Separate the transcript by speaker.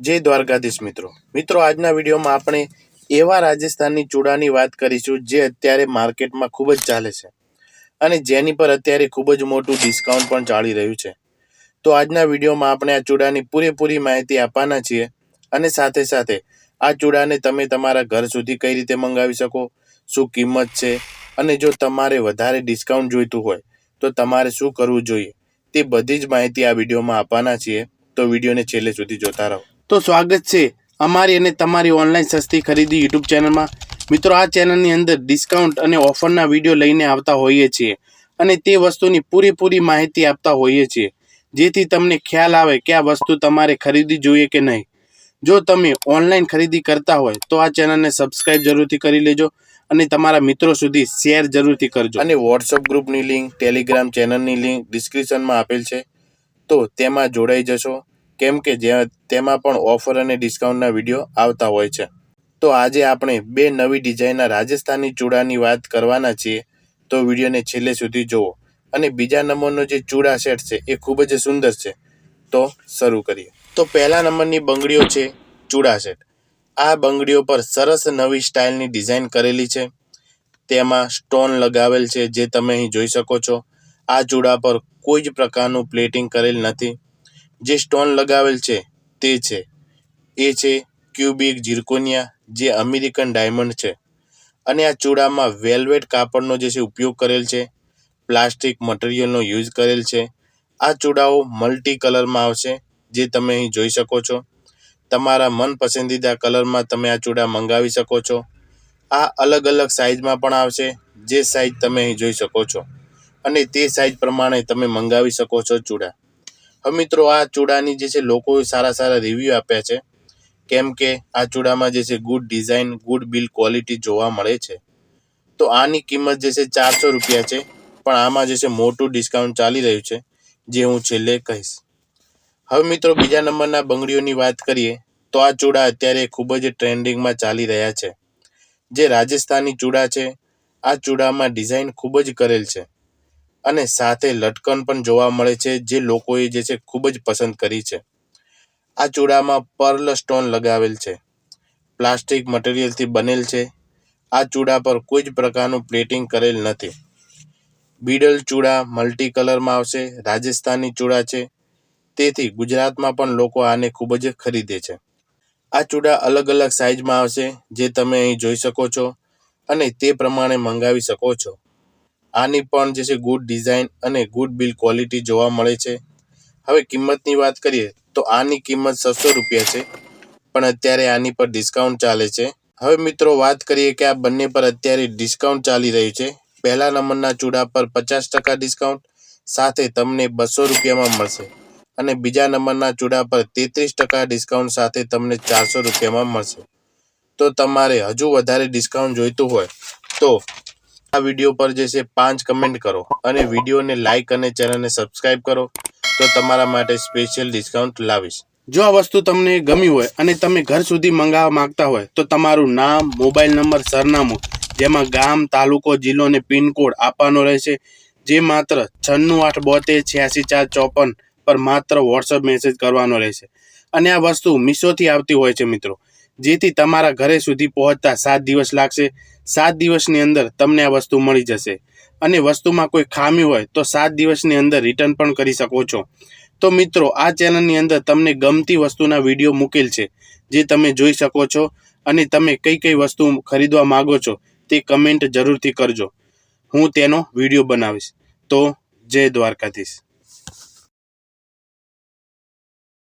Speaker 1: જય દ્વારકાધીશ મિત્રો. મિત્રો, આજના વિડીયોમાં આપણે એવા રાજસ્થાનની ચૂડાની વાત કરીશું જે અત્યારે માર્કેટમાં ખૂબ જ ચાલે છે અને જેની પર અત્યારે ખૂબ જ મોટું ડિસ્કાઉન્ટ પણ ચાલી રહ્યું છે. તો આજના વિડીયોમાં આપણે આ ચૂડાની પૂરેપૂરી માહિતી આપવાના છીએ અને સાથે સાથે આ ચૂડાને તમે તમારા ઘર સુધી કઈ રીતે મંગાવી શકો, શું કિંમત છે અને જો તમારે વધારે ડિસ્કાઉન્ટ જોઈતું હોય તો તમારે શું કરવું જોઈએ તે બધી જ માહિતી આ વિડીયોમાં આપવાના છીએ. તો વિડીયોને છેલ્લે સુધી જોતા રહો. તો સ્વાગત છે અમારી અને તમારી ઓનલાઈન સસ્તી ખરીદી યુટ્યુબ ચેનલમાં. મિત્રો, આ ચેનલની અંદર ડિસ્કાઉન્ટ અને ઓફરના વીડિયો લઈને આવતા હોઈએ છીએ અને તે વસ્તુની પૂરેપૂરી માહિતી આપતા હોઈએ છીએ. જેથી તમને ખ્યાલ આવે કે આ વસ્તુ તમારે ખરીદવી જોઈએ કે નહીં. જો તમે ઓનલાઈન ખરીદી કરતા હોય, તો આ ચેનલને સબસ્ક્રાઇબ જરૂરથી કરી લેજો અને તમારા મિત્રો સુધી શેર જરૂરથી કરજો. અને વોટ્સઅપ ગ્રુપની લિંક ટેલિગ્રામ ચેનલની લિંક ડિસ્ક્રિપ્શનમાં આપેલ છે. તો તેમાં જોડાઈ જશો. કેમ કે જ્યાં તેમાં પણ ઓફર અને ડિસ્કાઉન્ટના વીડિયો આવતા હોય છે. તો આજે આપણે બે નવી ડિઝાઇનના રાજસ્થાની ચૂડાની વાત કરવાના છીએ. તો વિડીયોને છેલ્લે સુધી જુઓ અને બીજા નંબરનો જે ચૂડા સેટ છે એ ખૂબ જ સુંદર છે. તો શરૂ કરીએ. તો પહેલા નંબરની બંગડીઓ છે ચૂડા સેટ. આ બંગડીઓ પર સરસ નવી સ્ટાઇલની ડિઝાઇન કરેલી છે. તેમાં સ્ટોન લગાવેલ છે જે તમે અહીં જોઈ શકો છો. આ ચૂડા પર કોઈ જ પ્રકારનું પ્લેટિંગ કરેલ નથી. જે સ્ટોન લગાવેલ છે તે છે. એ છે ક્યુબિક ઝિરકોનિયા, જે અમેરિકન ડાયમંડ છે. અને આ ચૂડામાં વેલ્વેટ કાપડનો જે છે ઉપયોગ કરેલ છે, પ્લાસ્ટિક મટીરિયલનો યુઝ કરેલ છે. આ ચૂડાઓ મલ્ટી કલરમાં આવશે, જે તમે અહીં જોઈ શકો છો. તમારા મનપસંદીદા કલરમાં તમે આ ચૂડા મંગાવી શકો છો. આ અલગ અલગ સાઇઝમાં પણ આવશે, જે સાઇઝ તમે અહીં જોઈ શકો છો. અને તે સાઇઝ પ્રમાણે તમે મંગાવી શકો છો ચૂડા. હવે મિત્રો, આ ચૂડાની જે છે લોકોએ સારા સારા રિવ્યૂ આપ્યા છે. કેમ કે આ ચૂડામાં જે છે good design good build quality જોવા મળે છે. તો આની કિંમત જે છે, ચારસો રૂપિયા છે. પણ આમાં જે છે, મોટું ડિસ્કાઉન્ટ ચાલી રહ્યું છે, જે હું છેલ્લે કહીશ. હવે મિત્રો, બીજા નંબરના બંગડીઓની વાત કરીએ, તો આ ચૂડા અત્યારે ખૂબ જ ટ્રેન્ડિંગમાં ચાલી રહ્યા છે. જે રાજસ્થાની ચૂડા છે, આ ચૂડામાં ડિઝાઇન ખૂબ જ કરેલ છે. અને સાથે લટકન પણ જોવા મળે છે, જે લોકોએ જે છે ખૂબ જ પસંદ કરી છે. આ ચૂડામાં પર્લ સ્ટોન લગાવેલ છે. પ્લાસ્ટિક મટીરિયલથી બનેલ છે. આ ચૂડા પર કોઈ જ પ્રકારનું પ્લેટિંગ કરેલ નથી. બીડલ ચૂડા મલ્ટી કલરમાં આવશે, રાજસ્થાની ચૂડા છે. તેથી ગુજરાતમાં પણ લોકો આને ખૂબ જ ખરીદે છે. આ ચૂડા અલગ અલગ સાઇઝમાં આવશે, જે તમે અહીં જોઈ શકો છો અને તે પ્રમાણે મંગાવી શકો છો. આની પણ જે છે ગુડ ડિઝાઇન અને ગુડ બિલ ક્વોલિટી જોવા મળે છે. હવે કિંમતની વાત કરીએ તો આની કિંમત છસો રૂપિયા છે, પણ અત્યારે આની પર ડિસ્કાઉન્ટ ચાલે છે. હવે મિત્રો વાત કરીએ કે આ બંને પર અત્યારે ડિસ્કાઉન્ટ ચાલી રહ્યું છે. પહેલા નંબરના ચૂડા પર પચાસ ટકા ડિસ્કાઉન્ટ સાથે તમને બસો રૂપિયામાં મળશે. અને બીજા નંબરના ચૂડા પર તેત્રીસ ટકા ડિસ્કાઉન્ટ સાથે તમને ચારસો રૂપિયામાં મળશે. તો તમારે હજુ વધારે ડિસ્કાઉન્ટ જોઈતું હોય તો આ વીડિયો પર જે છે, પાંચ કમેન્ટ કરો અને વિડીયોને લાઇક અને ચેનલને સબસ્ક્રાઇબ કરો તો તમારા માટે સ્પેશિયલ ડિસ્કાઉન્ટ લાવીશ. જો આ વસ્તુ તમને ગમી હોય અને તમે ઘર સુધી મંગાવવા માંગતા હોય, તો તમારું નામ મોબાઈલ નંબર સરનામું, જેમાં ગામ, તાલુકો, જિલ્લો અને પિનકોડ આપવાનો રહેશે, જે માત્ર છન્નું આઠ બોતેર છ્યાસી ચાર ચોપન પર માત્ર વોટ્સઅપ મેસેજ કરવાનો રહેશે. અને આ વસ્તુ મીશોથી આવતી હોય છે મિત્રો, જેથી તમારા ઘરે સુધી પહોંચતા સાત દિવસ લાગશે. સાત દિવસની અંદર તમને આ વસ્તુ મળી જશે. અને વસ્તુમાં કોઈ ખામી હોય તો સાત દિવસની અંદર રિટર્ન પણ કરી શકો છો. તો મિત્રો, આ ચેનલની અંદર તમને ગમતી વસ્તુના વીડિયો મૂકેલ છે, જે તમે જોઈ શકો છો અને તમે કઈ કઈ વસ્તુ ખરીદવા માગો છો તે કમેન્ટ જરૂરથી કરજો. હું તેનો વીડિયો બનાવીશ. તો જય દ્વારકાધીશ.